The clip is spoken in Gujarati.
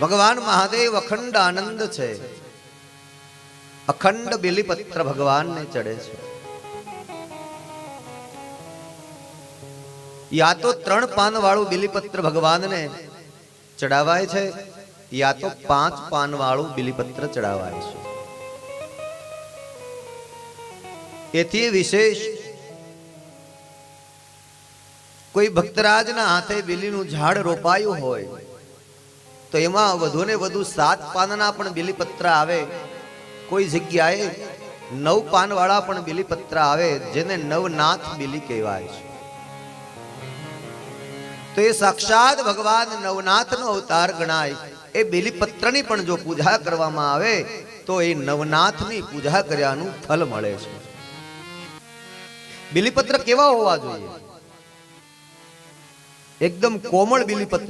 ભગવાન મહાદેવ અખંડ આનંદ છે. અખંડ બિલીપત્ર ભગવાનને ચડે છે. યા તો ત્રણ પાન વાળું બિલીપત્ર ભગવાનને ચડાવાય છે, યા તો પાંચ પાન વાળું બિલીપત્ર ચડાવાય છે. એથી વિશેષ કોઈ ભક્તરાજના હાથે બિલીનું ઝાડ રોપાયું હોય તો એમાં વધુ ને વધુ સાત પાનના પણ બિલીપત્ર આવે. કોઈ જગ્યાએ નવ પાનવાળા પણ બિલીપત્ર આવે, જેને નવનાથ બિલી કહેવાય છે. તો એ સાક્ષાત ભગવાન નવનાથનો અવતાર ગણાય. એ બિલીપત્રની પણ જો પૂજા કરવામાં આવે, તો એ નવનાથની પૂજા કર્યાનું ફલ મળે છે. બિલીપત્ર કેવા હોવા જોઈએ? એકદમ કોમળ બિલીપત્ર